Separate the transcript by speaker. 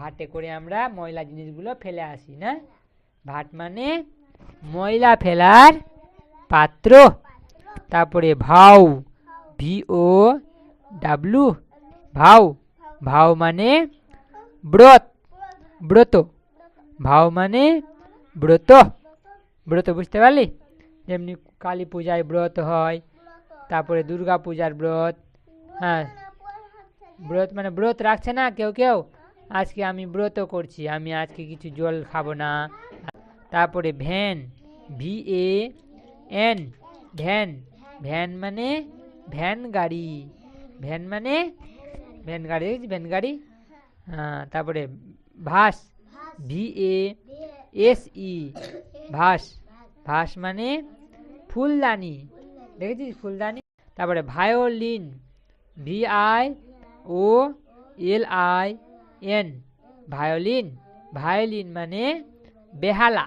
Speaker 1: ভাটে করে আমরা ময়লা জিনিসগুলো ফেলে আসি, না? ভাট মানে ময়লা ফেলার পাত্র। তারপরে ভাউ ভি ও ডাব্লু ভাউ। ভাউ মানে ব্রত ব্রত। ভাও মানে ব্রত। ব্রত, বুঝতে পারলি? যেমনি কালী পূজায় ব্রত হয়, তারপরে দুর্গা পূজার ব্রত হ্যাঁ। ব্রত মানে ব্রত রাখছে না কেউ কেউ? আজকে আমি ব্রত করছি, আমি আজকে কিছু জল খাব না। তারপরে van V A N van. Van মানে ভ্যান গাড়ি। ভ্যান মানে ভ্যান গাড়ি ভ্যান গাড়ি। হ্যাঁ তারপরে ভাস ভি এ এস ই ভাস। ভাস মানে ফুলদানি। দেখেছিস ফুলদানি? তারপরে violin V I O L I N violin violin মানে বেহালা